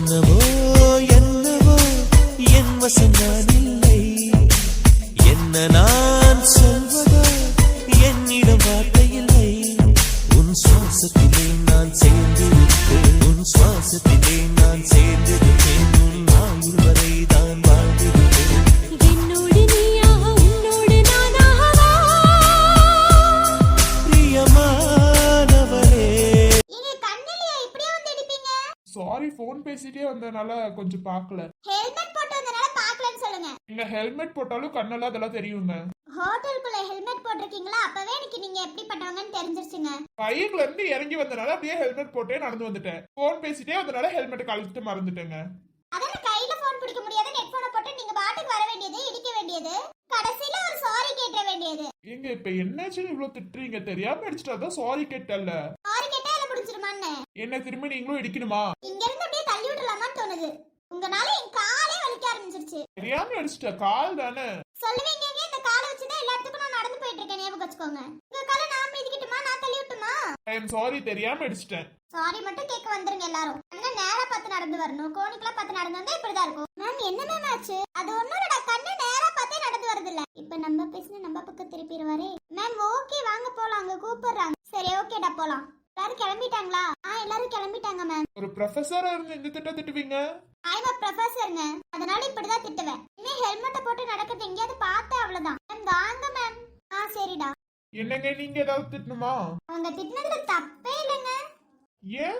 என்னவோ என்னவோ என் வசம் நான் இல்லை. என்ன நான் சொல்ல பேசிட்டே வந்ததுனால கொஞ்சம் பார்க்கல. ஹெல்மெட் போட்டு வந்தனால பார்க்கலன்னு சொல்லுங்க. நீங்க ஹெல்மெட் போட்டாலும் கண்ணெல்லாம் அதெல்லாம் தெரியுங்க. ஹோட்டலுக்குள்ள ஹெல்மெட் போட்டிருக்கீங்களா? அப்பவே எனக்கு நீங்க எப்படிப்பட்டவங்கன்னு தெரிஞ்சிருச்சுங்க. பைக்ல இருந்து இறங்கி வந்தனால அப்படியே ஹெல்மெட் போட்டே நடந்து வந்துட்டேன். ஃபோன் பேசிட்டே வந்தனால ஹெல்மெட் கழிச்சிட்டு மறந்துட்டேங்க. அதான் கையில போன் பிடிக்க முடியாது நெட் போனை போட்டு நீங்க பாட்டுக்கு வர வேண்டியது இடிக்க வேண்டியது. கடைசியில ஒரு சாரி கேட்ட வேண்டியது. ஏங்க இப்ப என்னாச்சுன்னு இவ்வளவு திட்டுறீங்க? தெரியாம அடிச்சிட்டா தான் சாரி கேட்டல்ல சாரி கேட்டா முடிச்சிருமான்னு என்ன திரும்பி நீங்களும் இடிக்கணுமா? இங்க இருந்து அப்படியே தள்ளி விடலாமான்னு தோணுது. உங்கனால என் காலே வலிக்க ஆரம்பிச்சிருச்சு. தெரியாம அடிச்சிட்ட. கால் தானே? சொல்லுவீங்க இந்த காலை வச்சுதான் எல்லா இடத்துக்கும் நான் நடந்து போயிட்டு இருக்கேன் ஞாபகம் வச்சுக்கோங்க. உங்க காலை நான் மிதிக்கட்டுமா? நான் தள்ளி விட்டுமா? ஐ எம் சாரி தெரியாம அடிச்சிட்டேன். சாரி மட்டும் கேட்க வந்துருங்க எல்லாரும். அண்ணா நேரா பார்த்து நடந்து வரணும். கோணிக்கெல்லாம் பார்த்து நடந்து வந்தா இப்படிதான் இருக்கும். மேம் என்ன மேம் ஆச்சு? அது இல்லடா கண்ணு நேரா பார்த்தே நடந்து வரது இல்ல இப்ப நம்ம பேசின நம்ம பக்கம் திருப்பிடுவாரே. மேம் ஓகே வாங்க போலாம். அங்க கூப்பிடுறாங்க. சரி ஓகேடா போலாம். எல்லாரும் கிளம்பிட்டாங்களா? ஆ எல்லாரும் கிளம்பிட்டாங்க மேம் ஒரு ப்ரொஃபஸரா இருந்து இந்த திட்ட திட்டுவீங்க? ஐம் அ ப்ரொஃபசருங்க அதனால இப்படிதான் திட்டுவேன். இனிமே ஹெல்மெட்டை போட்டு நடக்கிறது எங்கேயாவது பார்த்தேன் அவ்வளவுதான். மேம் வாங்க மேம் ஆ சரிடா. என்னங்க நீங்க ஏதாவது திட்டணுமா? அவங்க திட்டினதுல தப்பே இல்லைங்க. ஏன்?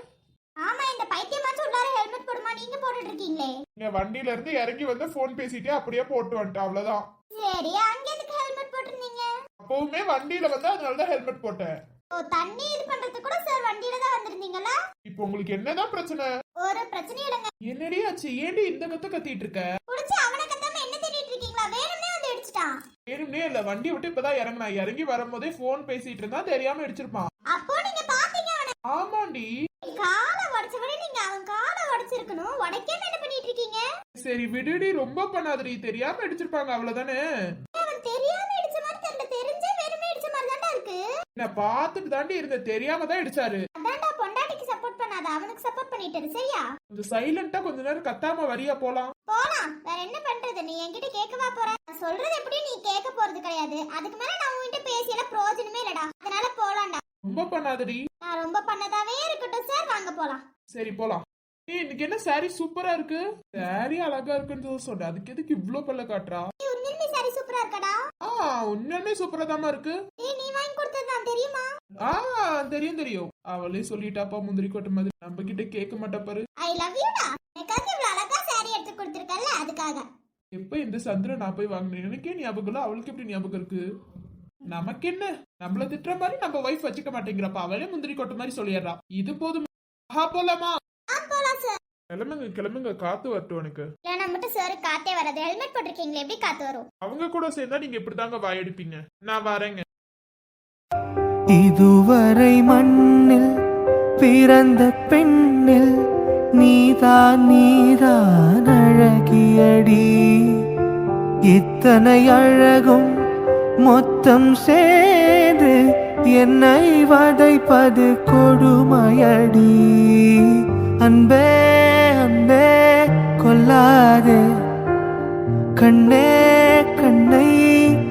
ஆமா இந்த பைத்தியமாச்சும் உள்ளார ஹெல்மெட் போடுமா? நீங்க போட்டுட்டு இருக்கீங்களே. நீங்க வண்டியில இருந்து இறங்கி வந்து ஃபோன் பேசிட்டே அப்படியே போட்டு வந்துட்டேன் அவ்வளவுதான். சரி அங்க எதுக்கு ஹெல்மெட் போட்டிருந்தீங்க? அப்பவுமே வண்டியில வந்து அதனால தான் ஹெல்மெட் போட்டேன். தண்ணி இது பண்றதுக்கு கூட சார் வண்டியில தான் வந்திருந்தீங்களா இப்போ உங்களுக்கு என்னதான் பிரச்சனை? ஒரு பிரச்சனையும் இல்லைங்க. என்னடி ஆச்சு? ஏண்டி இந்த கத்து கத்திட்டு இருக்க? புடிச்சு அவனை கத்தாம என்ன தேடிட்டு இருக்கீங்களா? வேணும்னே வந்து இடிச்சிட்டான். வேணும்னே இல்ல. வண்டி விட்டு இப்பதான் இறங்கினா. இறங்கி வரும்போதே ஃபோன் பேசிட்டு இருந்தா தெரியாம அடிச்சிருப்பான் அப்போ நீங்க பாத்தீங்க அவனை. ஆமாண்டி. காலை உடைச்சபடி நீங்க. அவன் காலை உடைச்சிருக்கணும். உடைக்காம என்ன பண்ணிட்டு இருக்கீங்க? சரி விடுடி. ரொம்ப பண்ணாதடி. தெரியாம அடிச்சிருப்பாங்க அவ்வளவுதானே அவன் தெரியாம இடிச்ச மாதிரி தெரியல தெரிஞ்சே வேணுமே இடிச்ச மாதிரி தான்டா இருக்கு நான் பார்த்துட்டு தாண்டி இருந்த தெரியாம தான் அடிச்சாரு அதான்டா பொண்டாட்டிக்கு சப்போர்ட் பண்ணாத. அவனுக்கு சப்போர்ட் பண்ணிட்டாரு. சரியா? கொஞ்சம் சைலண்டா கொஞ்ச நேரம் கத்தாம வரியா போலாம். போலாம். வேற என்ன பண்றது? நீ என்கிட்ட கேட்கவா போற? நான் சொல்றது எப்படி நீ கேட்க போறது கிடையாது. அதுக்கு மேல நான் உன்கிட்ட பேசியெல்லாம் பிரயோஜனமே இல்லடா. அதனால போலாம்டா. ரொம்ப பண்ணாதடி. நான் ரொம்ப பண்ணதாவே இருக்கட்டும் சார் வாங்க போலாம். சரி போலாம். ஏய் இன்னைக்கு என்ன சாரி சூப்பரா இருக்கு? சாரி அழகா இருக்குன்னு சொன்ன. அதுக்கு எதுக்கு இவ்ளோ பல்ல காட்டுறா? ஏய், உண்மையிலுமே சாரி சூப்பரா இருக்கடா? ஆ உண்மையுமே சூப்பரா தாமா இருக்கு. ஏய் தெரியுமா? ஆ தெரியும் தெரியும். அவளே சொல்லிட்டாப்பா முந்திரி கொட்டை மாதிரி. நம்ம கிட்ட கேட்க மாட்டா பாரு. ஐ லவ் யூடா எனக்காக இவ்வளவு அழகா சாரி எடுத்து கொடுத்துருக்கல அதுக்காக. எப்ப இந்த சந்திரன் நான் போய் வாங்கினேன்? எனக்கே ஞாபகம் இல்ல. அவளுக்கு எப்படி ஞாபகம் இருக்கு? நமக்கு என்ன நம்மள திட்டுற மாதிரி நம்ம வைஃப் வச்சுக்க மாட்டேங்கிறப்ப அவளே முந்திரி கொட்டை மாதிரி சொல்லிடுறா. இது போதும். ஆ போலாமா? கிளம்புங்க கிளம்புங்க. காத்து வரட்டும் எனக்கு. இல்லைன்னா மட்டும் சார் காத்தே வராது. ஹெல்மெட் போட்டிருக்கீங்களே எப்படி காத்து வரும்? அவங்க கூட சேர்ந்தா நீங்க இப்படிதாங்க வாயடிப்பீங்க நான் வரேங்க. இதுவரை மண்ணில் பிறந்த பெண்ணில் நீதான் நீதான் அழகியடி. இத்தனை அழகும் மொத்தம் சேர்ந்து என்னை வதைப்பது கொடுமையடி. அன்பே அன்பே கொல்லாது. கண்ணே கண்ணை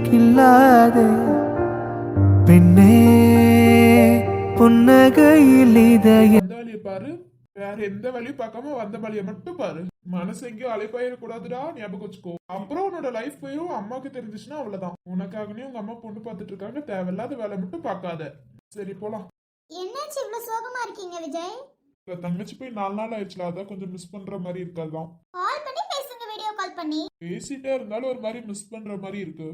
கில்லாது பெண்ணே புன்னகையில் இதய பாரு வேற எந்த வழியும் பார்க்காம வந்த வழியை மட்டும் பாரு. மனசு எங்கேயும் அலைப்பாயிர கூடாதுடா ஞாபகம் வச்சுக்கோ. அப்புறம் உன்னோட லைஃப் போயும் அம்மாக்கு தெரிஞ்சுச்சுன்னா அவ்வளவுதான். உனக்காகவே உங்க அம்மா பொண்ணு பார்த்துட்டு இருக்காங்க தேவையில்லாத வேலை மட்டும் பார்க்காத. சரி போலாம். என்னாச்சு இவ்வளவு சோகமா இருக்கீங்க விஜய்? இப்ப தங்கச்சி போய் நாலு நாள் ஆயிடுச்சுல அதான் கொஞ்சம் மிஸ் பண்ற மாதிரி இருக்காதான் கால் பண்ணி பேசுங்க வீடியோ கால் பண்ணி. பேசிட்டே இருந்தாலும் ஒரு மாதிரி மிஸ் பண்ற மாதிரி இருக்கு.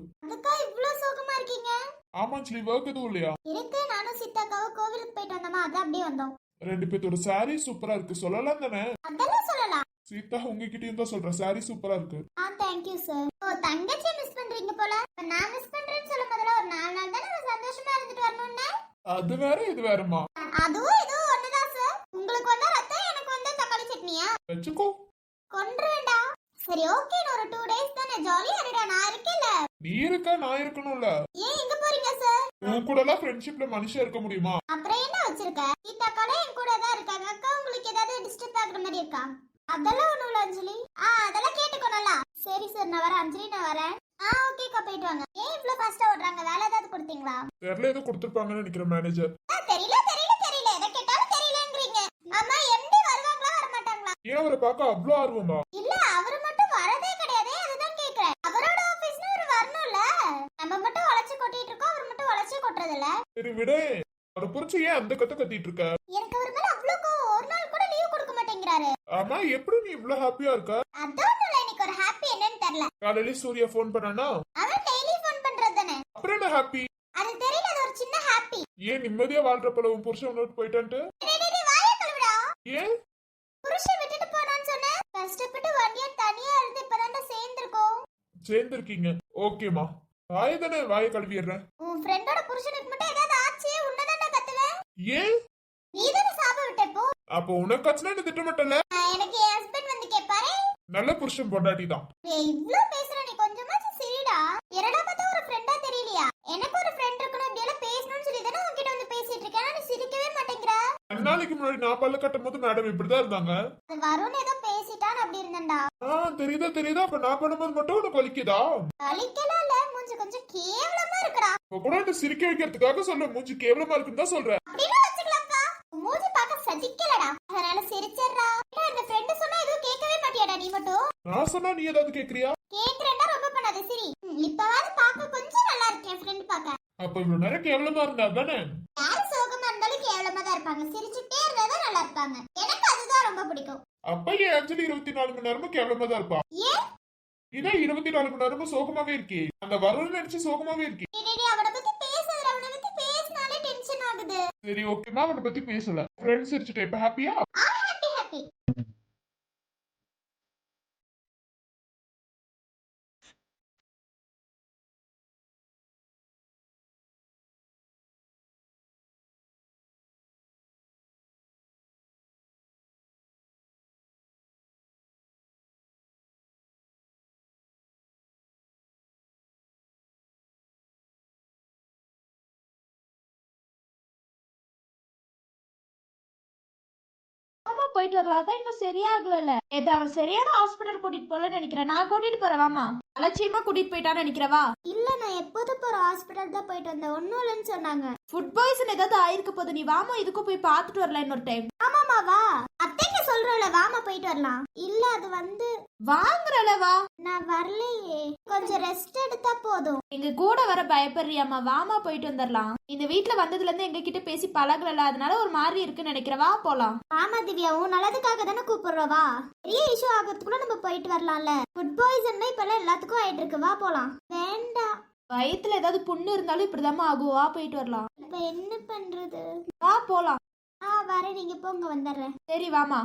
இருக்கீங்க ஆமா ஆக்சுவலி ஒர்க் எதுவும் இல்லையா? இருக்கு. நானும் சித்தாக்காவும் கோவிலுக்கு போயிட்டு வந்தோமா? அதான் அப்படியே வந்தோம். ரெண்டு பேர்த்தோட saree சூப்பரா இருக்கு. சொல்லலாம் தானே? அதெல்லாம் சொல்லலாம். சீதா உங்ககிட்டயும் தான் சொல்றேன். saree சூப்பரா இருக்கு. ஆ தேங்க்யூ சார் ஓ தங்கச்சி மிஸ் பண்றீங்க போல. நான் மிஸ் பண்றேன்னு சொல்லும் போதெல்லாம் ஒரு நாலு நாள் தானே சந்தோஷமா இருந்துட்டு வரணும்னு? அது வேற இது வேறமா அதுவும் இதுவும் ஒண்ணுதான் சார் உங்களுக்கு வந்தா ரத்தம் எனக்கு வந்தா தக்காளி சட்னியா? வச்சுக்கோ. கொன்றுவேண்டா. சரி ஓகே ஒரு டூ டேஸ் தானே ஜாலியா இருடா நான் இருக்கேன்ல. நீ இருக்கா நான் இருக்கணும்ல? ஏன் எங்க போறீங்க சார் உன் கூட எல்லாம் ஃப்ரெண்ட்ஷிப்ல மனுஷன் இருக்க முடியுமா? அப்புறம் என்ன வச்சிருக்க? சீதாக்காலும் என் கூட தான் இருக்காங்க. அக்கா உங்களுக்கு ஏதாவது டிஸ்டர்ப் ஆகுற மாதிரி இருக்கா? அதெல்லாம் ஒண்ணும் இல்ல அஞ்சலி. ஆ அதெல்லாம் கேட்டுக்கணும்ல. சரி சார் நான் வரேன் அஞ்சலி நான் வரேன். ஆ ஓகேக்கா போயிட்டு வாங்க. ஏன் இவ்வளவு ஃபாஸ்டா ஓடுறாங்க? வேலை ஏதாவது கொடுத்தீங்களா? தெரியல ஏதோ கொடுத்துருப்பாங்கன்னு நினைக்கிறேன் மேனேஜர் ஆ, தெரியல தெரியல தெரியல. எதை கேட்டாலும் தெரியலன்றீங்க ஆமா எம்டி வருவாங்களா வர மாட்டாங்களா ஏன் அவரை பார்க்க அவ்வளோ ஆர்வமா? இல்ல அவர் மட்டும் வரதே கிடையாது அதுதான் கேக்குறேன் அவரோட ஆபீஸ்னு ஒரு வரணும்ல நம்ம மட்டும் உழைச்சு கொட்டிட்டு இருக்கோம் அவர் மட்டும் உழைச்சு கொட்டுறது இல்ல சரி விடு. அதை புரிச்சு ஏன் அந்த கத்த கத்திட்டு இருக்க? எனக்கு அவர் மேல அவ்வளவு கோவம். ஒரு நாள் கூட லீவ் கொடுக்க மாட்டேங்கிறாரு. ஆமா எப்படி நீ இவ்வளவு ஹாப்பியா இருக்க? அதான் இல்ல எனக்கு ஒரு ஹாப்பி என்னன்னு தெரியல. காலையில சூர்யா ஃபோன் பண்ணானா? அவன் டெய்லி ஃபோன் பண்றது தானே. அப்புறம் என்ன ஹாப்பி அது தெரியல அது ஒரு சின்ன ஹாப்பி ஏன் நிம்மதியா வாழ்ற போல உன் புருஷன் உன்னோட்டு போயிட்டான்ட்டு? வாய கழுவிடா ஏன்? புருஷன் விட்டுட்டு போனான்னு சொன்னேன். கஷ்டப்பட்டு ஒன் இயர் தனியா இருந்து இப்பதான் சேர்ந்திருக்கோம். சேர்ந்திருக்கீங்க. ஓகேமா வாய தானே வாய கழுவிடுறேன். உன் ஃப்ரெண்டோட புருஷனுக்கு மட்டும் ஏதாவது ஆச்சு உன்னதான் நான் கத்துவேன் ஏன்? நீ தானே சாப விட்டப்போ. அப்போ உனக்காச்சுன்னா என்ன திட்டமாட்டல எனக்கு என் ஹஸ்பண்ட் வந்து கேட்பாரு நல்ல புருஷன் பொண்டாட்டி தான். இவ்ளோ பேசுற நீ கொஞ்சமாச்சும் சரிடா. என்னடா பார்த்தா ஒரு ஃப்ரெண்டா தெரியலையா? எனக்கு ஒரு ஃப்ரெண்ட் இருக்கணும் இப்படி எல்லாம் பேசணும்னு சொல்லி தானே உன்கிட்ட வந்து பேசிட்டு இருக்கேன். நீ சிரிக்கவே மாட்டேங்கிற. நாளைக்கு முன்னாடி நான் பல்ல கட்டும் போது மேடம் இப்படிதான் இருந்தாங்க. வருண் ஏதோ பேசிட்டான்னு அப்படி இருந்தேன்டா. ஆ தெரியுதா தெரியுதா? அப்ப நான் பண்ணும்போது மட்டும் உனக்கு வலிக்குதா? அழிக்கலாம் இல்ல மூஞ்சி கொஞ்சம் கேவலமா இருக்குடா. இப்ப கூட சிரிக்க வைக்கிறதுக்காக சொல்ல மூஞ்சி கேவலமா இருக்குன்னு தான் சொல்றேன் அப்படின்னா வச்சுக்கலாம்ப்பா உன் மூஞ்சி பார்க்க சதிக்கலடா அதனால சிரிச்சிடுறா ஏன்னா இந்த ஃப்ரெண்டு சொன்னா எதுவும் கேட்கவே மாட்டியாடா நீ மட்டும் நான் சொன்னா நீ ஏதாவது கேக்குறியா? கேக்குறேன்டா ரொம்ப பண்ணாத சரி. இப்பவாவது பார்க்க கொஞ்சம் நல்லா இருக்கேன் ஃப்ரெண்ட் பார்க்க. அப்ப இவ்வளவு நேரம் கேவலமா இருந்தா தானே? யாரு சோகமா இருந்தாலும் கேவலமா தான் இருப்பாங்க. சிரிச்சுட்டே இருந்தா தான் நல்லா இருப்பாங்க. எனக்கு அதுதான் ரொம்ப பிடிக்கும். அப்ப என் அஞ்சலி இருபத்தி நாலு மணி நேரமும் கேவலமா தான் இருப்பா? ஏன்? இதான் இருபத்தி நாலு மணி நேரமும் சோகமாவே இருக்கே. அந்த வருண் நினைச்சு சோகமாவே இருக்கே. சரி ஓகே நான் அவனை பத்தி பேசல. ஃப்ரெண்ட்ஸ் சிரிச்சுட்டேன். இப்ப ஹாப்பியா போயிட்டு அதான் இன்னும் சரியாகல இது அவன் சரியான ஹாஸ்பிட்டல் கூட்டிட்டு போகலன்னு நினைக்கிறேன். நான் கூட்டிட்டு போறேன். வாமா அலட்சியமா கூட்டிட்டு போயிட்டான்னு நினைக்கிறவா இல்ல நான் எப்போதும் போற ஹாஸ்பிட்டல் தான் போயிட்டு வந்தேன். ஒன்னும் இல்லைன்னு சொன்னாங்க. ஃபுட் பாய்சன் ஏதாவது ஆயிருக்க போது நீ வாமா இதுக்கும் போய் பார்த்துட்டு வரலாம் இன்னொரு டைம் ஆமாமா வா. அத்தைக்கு சொல்றோம்ல வாமா போயிட்டு வரலாம். இல்ல அது வந்து வாங்குறல வா நான் வரலையே. கொஞ்சம் ரெஸ்ட் எடுத்தா போதும். எங்க கூட வர பயப்படுறியாமா வாமா போயிட்டு வந்துடலாம் இந்த வீட்ல வந்ததுல இருந்து எங்க கிட்ட பேசி பழகல அதனால ஒரு மாதிரி இருக்குன்னு நினைக்கிறேன். வா போலாம். ஆமா திவ்யா உன் நல்லதுக்காக தானே கூப்பிடுறோம். வா. பெரிய இஷ்யூ ஆகிறதுக்குள்ள நம்ம போயிட்டு வரலாம்ல. ஃபுட் பாய்சன் இப்ப எல்லாத்துக்கும் ஆயிட்டு இருக்கு வா போலாம். வேண்டாம். வயித்துல ஏதாவது புண்ணு இருந்தாலும் இப்படிதாம்மா ஆகும். வா போயிட்டு வரலாம். இப்ப என்ன பண்றது? வா போலாம். ஆ வரேன். நீங்க போங்க வந்துடுறேன். சரி வாமா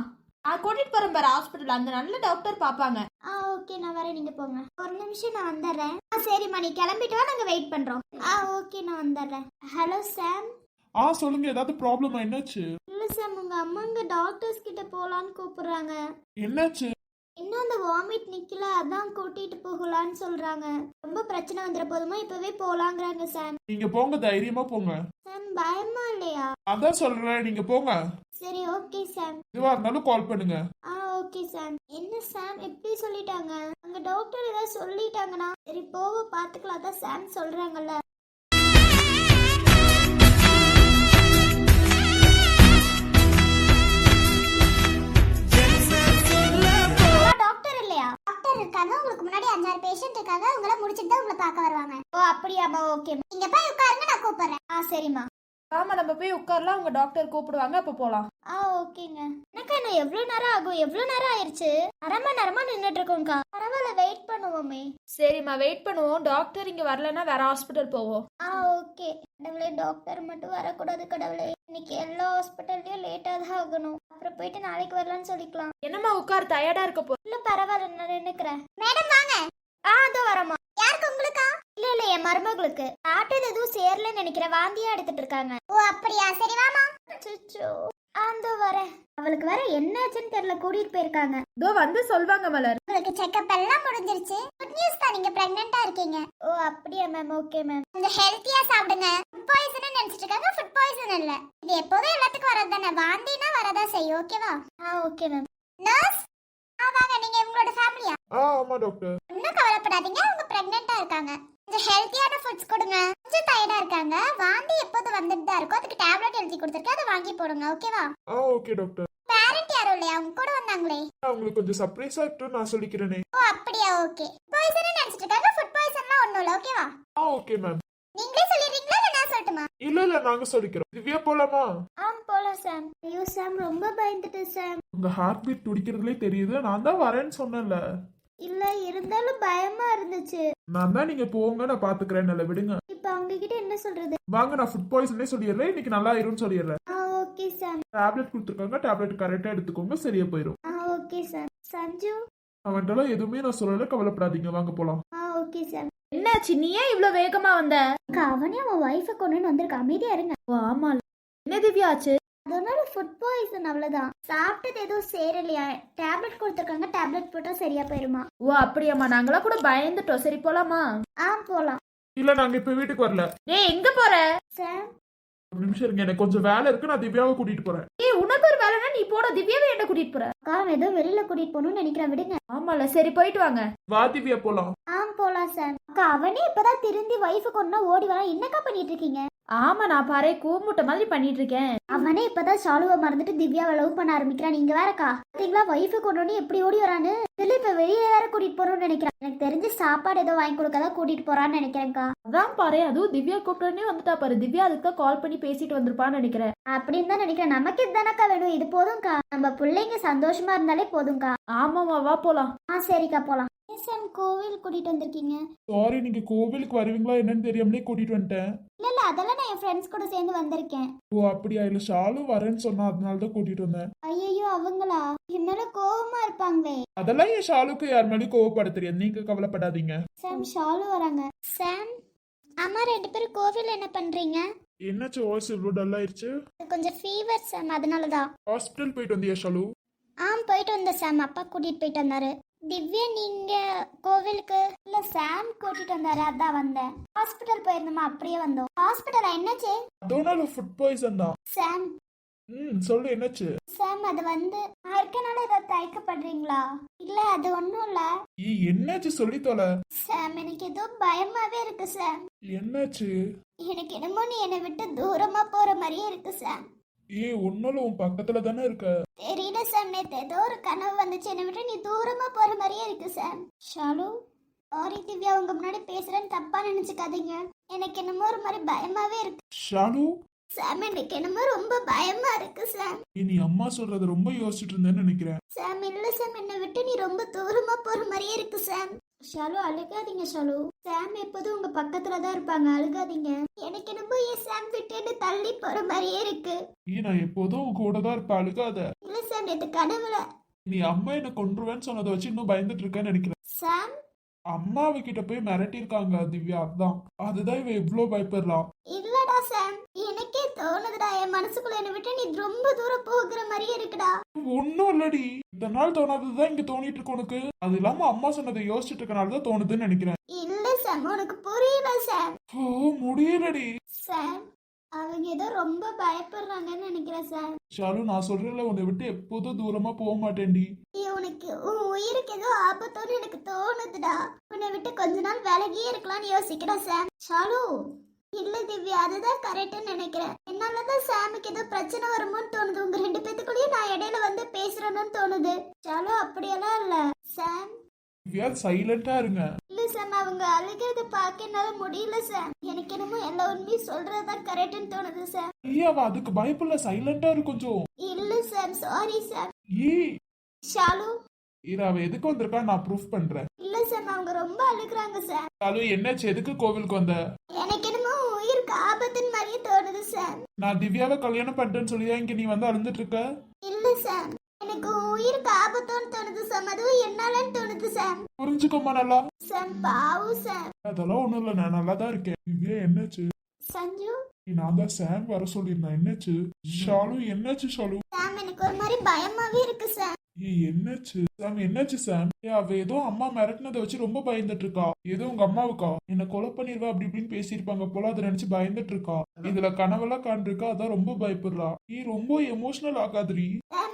கூட்டிட்டு போறேன் பாரு ஹாஸ்பிட்டல் அந்த நல்ல டாக்டர் பாப்பாங்க. ஆ ஓகே நான் வரேன். நீங்க போங்க. ஒரு நிமிஷம் நான் வந்துடுறேன். ஆ சரிம்மா நீ கிளம்பிட்டு வா. நாங்க வெயிட் பண்றோம். ஆ ஓகே நான் வந்துடுறேன். ஹலோ சாம் ஆ சொல்லுங்க. ஏதாவது ப்ராப்ளம் என்னாச்சு? இல்ல சாம் உங்க அம்மா இங்க டாக்டர்ஸ் கிட்ட போலான்னு கூப்பிடுறாங்க. என்னாச்சு? இன்னும் அந்த வாமிட் நிக்கல. அதான் கூட்டிட்டு போகலான்னு சொல்றாங்க. ரொம்ப பிரச்சனை வந்துட போதுமா? இப்பவே போலாங்கிறாங்க சாம். நீங்க போங்க தைரியமா போங்க. சாம் பயமா இல்லையா? அதான் சொல்றேன் நீங்க போங்க. சரி ஓகே சாம். எதுவா இருந்தாலும் கால் பண்ணுங்க. ஆ ஓகே சாம். என்ன சாம்? எப்படி சொல்லிட்டாங்க? அங்க டாக்டர் ஏதாவது சொல்லிட்டாங்கன்னா சரி போக பாத்துக்கலாம். தான் சாம் சொல்றாங்கல்ல. இருக்காங்க. உங்களுக்கு முன்னாடி அஞ்சாறு பேஷண்ட் இருக்காங்க. உங்களை முடிச்சிட்டு தான் உங்களை பார்க்க வருவாங்க. ஓ அப்படியாமா ஓகே நீங்க போய் உட்காருங்க நான் கூப்பிடுறேன். ஆ சரிம்மா. ஆமா நம்ம போய் உட்காரலாம். உங்க டாக்டர் கூப்பிடுவாங்க. அப்ப போலாம். ஆ ஓகேங்க. எனக்கு இன்னும் எவ்வளவு நேரம் ஆகும்? எவ்வளவு நேரம் ஆயிருச்சு? அரை மணி நேரமா நின்னுட்டு இருக்கோம்க்கா பரவாயில்ல வெயிட் பண்ணுவோமே. சரிம்மா வெயிட் பண்ணுவோம். டாக்டர் இங்க வரலன்னா வேற ஹாஸ்பிட்டல் போவோம். ஆ ஓகே கடவுளே டாக்டர் மட்டும் வரக்கூடாது கடவுளே. இன்னைக்கு எல்லா ஹாஸ்பிட்டல்லையும் லேட்டாக தான் ஆகணும். அப்புறம் போயிட்டு நாளைக்கு வரலாம்னு சொல்லிக்கலாம். என்னம்மா உட்கார் டயர்டா இருக்க போ இல்ல பரவாயில்ல நான் நினைக்கிறேன் மேடம் வாங்க. ஆ அதோ வரமா யாருக்கு உங்களுக்கா? இல்ல இல்ல என் மருமகளுக்கு. ஆட்டோல எதுவும் சேரலன்னு நினைக்கிறேன். வாந்தியா எடுத்துட்டு இருக்காங்க. ஓ அப்படியா? சரி வாமா அச்சோ ஆந்தோ வரேன். அவளுக்கு வேற என்னாச்சுன்னு தெரியல கூட்டிட்டு போயிருக்காங்க. இதோ வந்து சொல்வாங்க மலர். உங்களுக்கு செக்கப் எல்லாம் முடிஞ்சிருச்சு. குட் நியூஸ் தான் நீங்க பிரெக்னெண்டா இருக்கீங்க. ஓ அப்படியா மேம் ஓகே மேம் கொஞ்சம் ஹெல்த்தியா சாப்பிடுங்க. ஃபுட் பாய்சன் நினைச்சிட்டு இருக்காங்க. ஃபுட் பாய்சன் இல்ல. இது எப்போதும் எல்லாத்துக்கும் வரது தானே வாந்தினா வரதா செய்யும். ஓகேவா ஆ ஓகே மேம் நர்ஸ் இல்லையா ஆ ஆமா டாக்டர் ஒன்றும் கவலைப்படாதீங்க அவங்க பிரெக்னெண்டா இருக்காங்க. கொஞ்சம் ஹெல்த்தியான ஃபுட்ஸ் கொடுங்க. கொஞ்சம் டயர்டா இருக்காங்க. வாந்தி எப்போது வந்துட்டு தான் இருக்கும் அதுக்கு டேப்லெட் எழுதி கொடுத்துருக்கேன் அதை வாங்கி போடுங்க ஓகேவா ஆ ஓகே டாக்டர் பேரண்ட் யாரும் இல்லையா? அவங்க கூட வந்தாங்களே? உங்களுக்கு கொஞ்சம் சர்ப்ரைஸா இருக்கட்டும் நான் சொல்லிக்கிறேனே. ஓ அப்படியா? ஓகே பாய்சன் நினைச்சிட்டு இருக்காங்க ஃபுட் பாய்சன்லாம் ஒன்றும் இல்லை ஓகேவா ஆ ஓகே மேம் நீங்களே சொல்லிடுறீங்களா சொல்லட்டுமா இல்ல இல்ல நாங்க சொல்லிக்கிறோம். திவ்யா போலாமா? ஆம் போலாம் சாம். ஐயோ சாம் ரொம்ப பயந்துட்டு சாம். உங்க ஹார்ட் பீட் துடிக்கிறதுலே தெரியுது. நான் தான் வரேன்னு சொன்னேன்ல. இல்ல இருந்தாலும் பயமா இருந்துச்சு. நான் தான் நீங்க போங்க நான் பாத்துக்கிறேன். நல்ல விடுங்க. இப்போ அவங்க கிட்ட என்ன சொல்றது? வாங்க நான் ஃபுட் பாய்சனே சொல்லிடுறேன். இன்னைக்கு நல்லா ஆயிரும்னு சொல்லிடுறேன். ஆ ஓகே சாம். டேப்லெட் கொடுத்துருக்காங்க. டேப்லெட் கரெக்டா எடுத்துக்கோங்க சரியா போயிடும் ஆ ஓகே சார் சஞ்சு? அவன்கிட்டலாம் எதுவுமே நான் சொல்லல. கவலைப்படாதீங்க. வாங்க போலாம். ஆ ஓகே சார் என்னாச்சு நீ ஏன் இவ்வளவு வேகமா வந்த? அவனே அவன் ஒய்ஃபை கொண்டு வந்திருக்க. அமைதியா இருங்க. ஓ ஆமா என்ன திவ்யா ஆச்சு? அதனால ஃபுட் பாய்சன் அவ்வளவுதான். சாப்பிட்டது எதுவும் சேரலையா. டேப்லெட் கொடுத்துருக்காங்க. டேப்லெட் போட்டா சரியா போயிருமா? ஓ அப்படியாம்மா. நாங்களாம் கூட பயந்துட்டோம். சரி போலாமா? ஆ போலாம். இல்ல நாங்க இப்ப வீட்டுக்கு வரல. டேய் எங்க போற? சார் ஒரு நிமிஷம் இருங்க எனக்கு கொஞ்சம் வேலை இருக்கு நான் திவ்யாவை கூட்டிட்டு போறேன். ஏய் உனக்கு ஒரு வேலைன்னா நீ போட திவ்யாவை என்ன கூட்டிட்டு போற? அக்கா அவன் ஏதோ வெளியில கூட்டிட்டு போகணும்னு நினைக்கிறேன் விடுங்க. ஆமால சரி போயிட்டு வாங்க. வா திவ்யா போலாம். ஆ போலாம் சார் அக்கா அவனே இப்பதான் திருந்தி ஒய்ஃபு கொண்டா ஓடி வரான். என்னக்கா பண்ணிட்டு இருக்கீங்க? ஆமா நான் பாரு கூமுட்டை மாதிரி பண்ணிட்டு இருக்கேன் அவனே இப்பதான் ஷாலுவை மறந்துட்டு திவ்யாவை லவ் பண்ண ஆரம்பிக்கிறான் நீங்க வேறக்கா. பாத்தீங்களா ஒய்ஃபு கொண்டு எப்படி ஓடி வரான்னு? இதுல இப்ப வெளியே வேற கூட்டிட்டு போறோம்னு நினைக்கிறேன். எனக்கு தெரிஞ்சு சாப்பாடு ஏதோ வாங்கி கொடுக்கதான் கூட்டிட்டு போறான்னு நினைக்கிறேன்க்கா. அதான் பாரு அதுவும் திவ்யா கூப்பிட்டோடனே வந்துட்டா பாரு. திவ்யா அதுக்கு தான் கால் பண்ணி பேசிட்டு வந்திருப்பான்னு நினைக்கிறேன். அப்படின்னு தான் நினைக்கிறேன். நமக்கு இதுதானக்கா வேணும்? இது போதும்க்கா. நம்ம பிள்ளைங்க சந்தோஷமா இருந்தாலே போதும்க்கா. ஆமாமா வா போலாம். ஆ சரிக்கா போலாம். சார் கோவில் கூட்டிட்டு வந்திருக்கீங்க? சாரி நீங்க கோவிலுக்கு வருவீங்களா என்னன்னு தெரியாமலே கூட்டிட்டு வந்துட்டேன். இல்ல இல்ல அதெல்லாம் நான் என் ஃப்ரெண்ட்ஸ் கூட சேர்ந்து வந்திருக்கேன். ஓ அப்படியா? இல்ல ஷாலும் வரேன்னு சொன்னா அதனால தான் கூட்டிட்டு வந்தேன். ஐயோ அவங்களா? என்னால கோவமா இருப்பாங்களே? அதெல்லாம் என் ஷாலுக்கு யார் மேலேயும் கோவப்பட தெரியாது நீங்க கவலைப்படாதீங்க. சாம் ஷாலு வராங்க. சாம் அம்மா ரெண்டு பேரும் கோவில் என்ன பண்றீங்க? என்னாச்சு வாய்ஸ் இவ்வளோ டல் ஆயிருச்சு. கொஞ்சம் ஃபீவர் சாம். அதனால தான் ஹாஸ்பிட்டல் போயிட்டு வந்தியா ஷாலு? ஆ போயிட்டு வந்தேன் சாம். அப்பா கூட்டிட்டு போயிட்டு வந்தாரு. திவ்யா நீங்க கோவிலுக்கு இல்ல சாம் கூட்டிட்டு வந்தாரு அதான் வந்தேன். ஹாஸ்பிட்டல் போயிருந்தோமா அப்படியே வந்தோம். ஹாஸ்பிட்டலா என்னாச்சு? அதோட ஃபுட் பாய்சன் தான். சாம் ம் சொல்லு என்னாச்சு? சாம் அது வந்து இருக்கனால ஏதாவது தயக்கப்படுறீங்களா? இல்ல அது ஒன்றும் இல்ல. ஈ என்னாச்சு? சொல்லி தொலை. சாம் எனக்கு ஏதோ பயமாவே இருக்கு சாம் என்னாச்சு? எனக்கு என்னமோ நீ என்னை விட்டு தூரமா போற மாதிரியே இருக்கு சாம் ஏ ஒன்னால உன் பக்கத்துல தானே இருக்க. தெரியல சாம் நேத்து ஏதோ ஒரு கனவு வந்துச்சு. என்னை விட்டு நீ தூரமா போற மாதிரியே இருக்கு சாம் ஷாலு சாரி திவ்யா உங்க முன்னாடி பேசுறேன்னு தப்பா நினைச்சுக்காதீங்க. எனக்கு என்னமோ ஒரு மாதிரி பயமாவே இருக்கு. ஷாலு? சாம் எனக்கு என்னமோ ரொம்ப பயமா இருக்கு சாம் நீ அம்மா சொல்றத ரொம்ப யோசிச்சுட்டு இருந்தேன்னு நினைக்கிறேன். சாம் இல்ல சாம் என்னை விட்டு நீ ரொம்ப தூரமா போற மாதிரியே இருக்கு சாம் ஷாலு அழுகாதீங்க ஷாலு. சாம் எப்போதும் உங்க பக்கத்துல தான் இருப்பாங்க. அழுகாதீங்க. எனக்கு என்னமோ என் சாம் விட்டு தள்ளி போற மாதிரியே இருக்கு. நான் எப்போதும் உன் கூட தான் இருப்ப. அழுகாத. இல்ல சாம் நேத்து கனவுல நீ அம்மா என்ன கொன்றுவேன்னு சொன்னதை வச்சு இன்னும் பயந்துட்டு இருக்கேன்னு நினைக்கிறேன். சாம்? அம்மாவை கிட்ட போய் மிரட்டியிருக்காங்க திவ்யா. அதான். அதுதான் இவ இவ்ளோ பயப்படுறா. இல்லடா சாம். எனக்கே தோணுதுடா என் மனசுக்குள்ள என்னை விட்டு நீ ரொம்ப தூரம் போகிற மாதிரியே இருக்குடா. ஒன்னும் இல்லடி. இந்த நாள் தோணாததுதான் இங்க தோணிட்டு இருக்கு உனக்கு. அது இல்லாம அம்மா சொன்னதை யோசிச்சுட்டு இருக்கனால தான் தோணுதுன்னு நினைக்கிறேன். இல்ல சாம் உனக்கு புரியல சாம். ஓ முடியலடி. சாம் அவங்க ஏதோ ரொம்ப பயப்படுறாங்கன்னு நினைக்கிறேன் சாம். ஷாலு நான் சொல்றேன்ல உன்னை விட்டு எப்போதும் தூரமா போக மாட்டேன்டி. உனக்கு உன் உயிருக்கு ஏதோ ஆபத்தோன்னு எனக்கு தோணுதுடா. உன்னை விட்டு கொஞ்ச நாள் விலகியே இருக்கலாம்னு யோசிக்கிறேன் சாம். ஷாலு இல்ல திவ்யா அதுதான் கரெக்ட்னு நினைக்கிறேன். என்னாலதான் சாமுக்கு ஏதோ பிரச்சனை வருமோன்னு தோணுது. உங்க ரெண்டு பேத்துக்குள்ளேயும் நான் இடையில வந்து பேசுறேன்னு தோணுது. ஷாலு அப்படியெல்லாம் இல்ல. சாம்? திவ்யா சைலண்டா இருங்க. இல்ல சாம் அவங்க அழுகிறத பார்க்க என்னால முடியல சாம். எனக்கு என்னமோ எல்லா உண்மையும் சொல்றதுதான் கரெக்ட்னு தோணுது சாம். ஐயா அவ அதுக்கு பயப்படல சைலண்டா இரு கொஞ்சம். இல்ல சாம் சாரி சாம். ஏ ஷாலு? இரு அவ எதுக்கு வந்திருக்கா? நான் ப்ரூஃப் பண்றேன். இல்ல சாம் அவங்க ரொம்ப அழுகுறாங்க சாம். ஷாலு என்னாச்சு? எதுக்கு கோவிலுக்கு வந்த எனக்கு என்னமோ உயிருக்கு ஆபத்துன்னு மாதிரியே தோணுது சார் நான் திவ்யாவை கல்யாணம் பண்ணிட்டேன்னு சொல்லி இங்க நீ வந்து அழுந்துட்டு இருக்க இல்ல சார். எனக்கு உயிருக்கு ஆபத்தோன்னு தோணுது சார். அதுவும் என்னாலன்னு தோணுது சார். புரிஞ்சுக்கோமா நல்லா. சார் பாவம் சார். அதெல்லாம் ஒண்ணும் இல்ல. நான் நல்லா தான் இருக்கேன். திவ்யா என்னாச்சு? சஞ்சு? நீ நான் தான் சாம் வர சொல்லியிருந்தேன். என்னாச்சு? ஷாலு என்னாச்சு ஷாலு? சாம் எனக்கு ஒரு மாதிரி பயமாவே இருக்கு சார். ஏய் என்னாச்சு? சாம் என்னாச்சு சாம்? ஏ அவ ஏதோ அம்மா மிரட்டினதை வச்சு ரொம்ப பயந்துட்டு இருக்கா ஏதோ உங்க அம்மாவுக்கா? என்ன கொலை பண்ணிருவா அப்படி இப்படின்னு பேசியிருப்பாங்க போல அதை நினைச்சு பயந்துட்டு இருக்கா இதுல கனவெல்லாம் காண்டிருக்கா அதான் ரொம்ப பயப்படுறா. நீ ரொம்ப எமோஷனல் ஆகாதடி.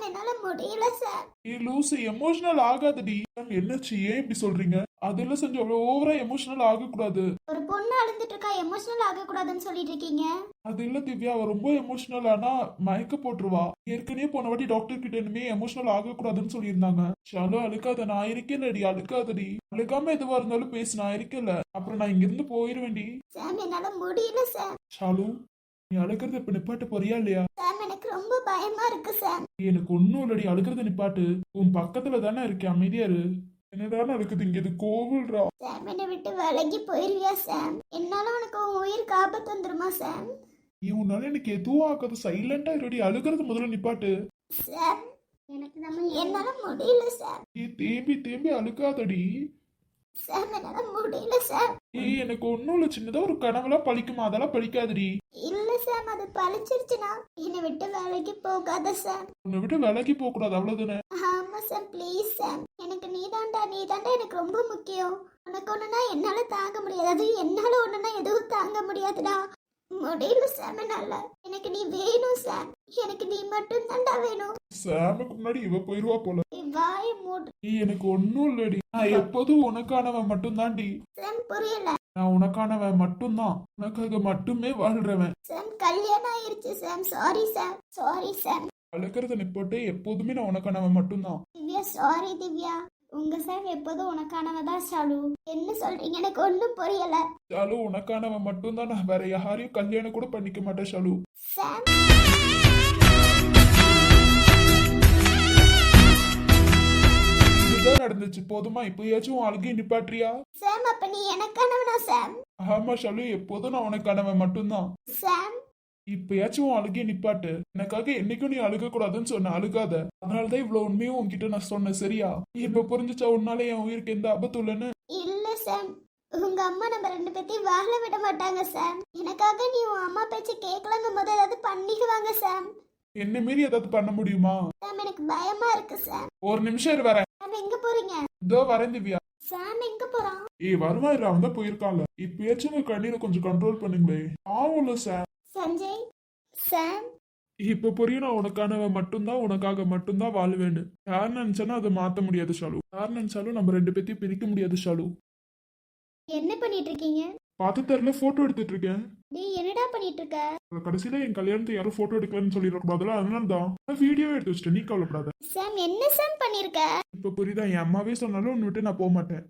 என்னால முடியல சார். ஏ லூசு எமோஷனல் ஆகாதடி. சாம் என்னாச்சு? ஏன் இப்படி சொல்றீங்க? அதெல்லாம் செஞ்சு அவ்வளவு ஓவரா எமோஷனல் ஆகக்கூடாது. ஒரு பொண்ணு அழுந்துட்டு இருக்கா எமோஷனல் ஆகக்கூடாதுன்னு சொல்லிட்டு இருக்கீங்க அது இல்ல திவ்யா அவ ரொம்ப எமோஷனல் ஆனா மயக்க போட்டுருவா. ஏற்கனவே போன வாட்டி டாக்டர் கிட்ட இனிமே எமோஷனல் ஆகக்கூடாதுன்னு சொல்லியிருந்தாங்க. ஷாலு அழுக்காத நான் இருக்கேன்லடி அழுக்காதடி. அழுக்காம எதுவா இருந்தாலும் பேசு நான் இருக்கேன்ல அப்புறம் நான் இங்க இருந்து போயிருவேன்டி. சாம் என்னால முடியல சார் ஷாலு நீ அழுக்கிறத இப்ப நிப்பாட்டு போறியா இல்லையா? சாம் எனக்கு ரொம்ப பயமா இருக்கு சாம். எனக்கு ஒன்னும் இல்லடி அழுக்கிறத நிப்பாட்டு. உன் பக்கத்துல தானே இருக்கேன் அமைதியா இரு. என்னடான்னு அழுக்குது இங்க? இது கோவில்ரா. சாம் என்னை விட்டு விலகி போயிருவியா சாம் என்னால உனக்கு உன் உயிருக்கு ஆபத்து வந்துருமா சாம் நீ உன்னால எனக்கு எதுவும் ஆகாது. சைலண்டா இருடி அழுகிறது முதல்ல நிப்பாட்டு. சாம் எனக்கு நம்ம என்னால முடியல சாம் நீ தேம்பி தேம்பி அழுக்காதடி சாம் என்னால முடியல சாம் ஏய் எனக்கு ஒன்னும் இல்ல. சின்னதா ஒரு கனவுலாம் பழிக்குமா? அதெல்லாம் பழிக்காதடி. இல்ல சாம் அது பழிச்சிருச்சுனா என்னை விட்டு வேலைக்கு போகாத சாம் உன்னை விட்டு விலகி போக கூடாது அவ்வளவுதானே? ஆமா சாம் ப்ளீஸ் சாம் எனக்கு நீதான்டா நீதான்டா எனக்கு ரொம்ப முக்கியம். உனக்கு ஒண்ணுனா என்னால தாங்க முடியாது. அதுவும் என்னால ஒண்ணுனா எதுவும் தாங்க முடியாதுடா. முடியல சாம் என்னால எனக்கு நீ வேணும் சாம். எனக்கு நீ மட்டும் தான்டா வேணும். சாமுக்கு முன்னாடி இவ போயிருவா போல. நீ வாய மூடு. ஏய் எனக்கு ஒன்னும் இல்லடி. நான் எப்போதும் உனக்கானவன் மட்டும்தான்டி. சாம் புரியல. நான் உனக்கானவன் மட்டும்தான். உனக்காக மட்டுமே வாழ்றவன். சாம் கல்யாணம் ஆயிருச்சு Sam. Sorry Sam. Sorry Sam. அழுக்கிறத நிப்பட்டு எப்போதுமே நான் உனக்கானவன் மட்டும்தான். திவ்யா சாரி திவ்யா. உங்க சாம் எப்போதும் உனக்கானவ தான் ஷாலு. என்ன சொல்றீங்க? எனக்கு ஒண்ணும் புரியல. ஷாலு உனக்கானவன் மட்டும்தான் நான் வேற யாரையும் கல்யாணம் கூட பண்ணிக்க மாட்டேன் ஷாலு. சாம் இதுதான் நடந்துச்சு. போதுமா? இப்பயாச்சும் உன் அழுகையை நிப்பாட்றியா சாம் அப்ப நீ எனக்கானவனா சாம் ஆமா ஷாலு. எப்போதும் நான் உனக்கானவன் மட்டும்தான். சாம் இப்பயாச்சும் உன் அழுகையை நிப்பாட்டு. எனக்காக என்னைக்கும் நீ அழுக கூடாதுன்னு சொன்ன அழுகாத. அதனாலதான் இவ்வளவு உண்மையும் உன்கிட்ட நான் சொன்னேன் சரியா? இப்ப புரிஞ்சுச்சா உன்னால என் உயிருக்கு எந்த ஆபத்தும் இல்லைன்னு? இல்ல சாம் உங்க அம்மா நம்ம ரெண்டு பேத்தையும் வாழ விட மாட்டாங்க சாம் எனக்காக நீ உன் அம்மா பேச்ச கேட்கலங்கும் போது ஏதாவது பண்ணிக்குவாங்க சாம் என்ன மீறி ஏதாவது பண்ண முடியுமா? சாம் எனக்கு பயமா இருக்கு சாம் ஒரு நிமிஷம் இரு வரேன். சாம் எங்க போறீங்க? இதோ வரேன் திவ்யா. சாம் எங்க போறான் ஏய் வருவா இரு அவன் தான் போயிருக்கான்ல. இப்பயாச்சும் கண்ணீரை கொஞ்சம் கண்ட்ரோல் பண்ணுங்களே. ஆவும்ல சார் சஞ்சய் சாம். இப்ப புரியும் நான் உனக்கானவன் மட்டும்தான் உனக்காக மட்டும்தான் வாழுவேன்னு யார் நினைச்சாலும் அதை மாத்த முடியாது ஷாலு. யார் நினைச்சாலும் நம்ம ரெண்டு பேத்தையும் பிரிக்க முடியாது ஷாலு. என்ன பண்ணிட்டு இருக்கீங்க? பார்த்து தெரியல போட்டோ எடுத்துட்டு இருக்கேன். டேய் என்னடா பண்ணிட்டு இருக்க? கடைசியில என் கல்யாணத்தை யாரும் போட்டோ எடுக்கலன்னு சொல்லிடக்கூடாதுல அதனால தான் வீடியோ எடுத்து வச்சிட்டேன் நீ கவலைப்படாத. சாம் என்ன சாம் பண்ணிருக்க? இப்ப புரியுதா என் அம்மாவே சொன்னாலும் உன்னை விட்டு நான் போக மாட்டேன்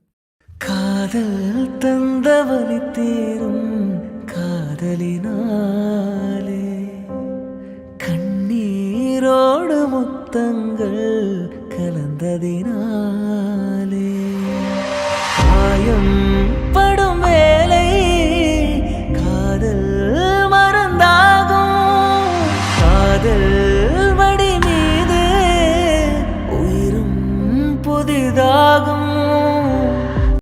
காதல் தந்தவனி தேரும். காதலினாலே கண்ணீரோடு முத்தங்கள் கலந்ததினாலே ஆயம் படும் வேலை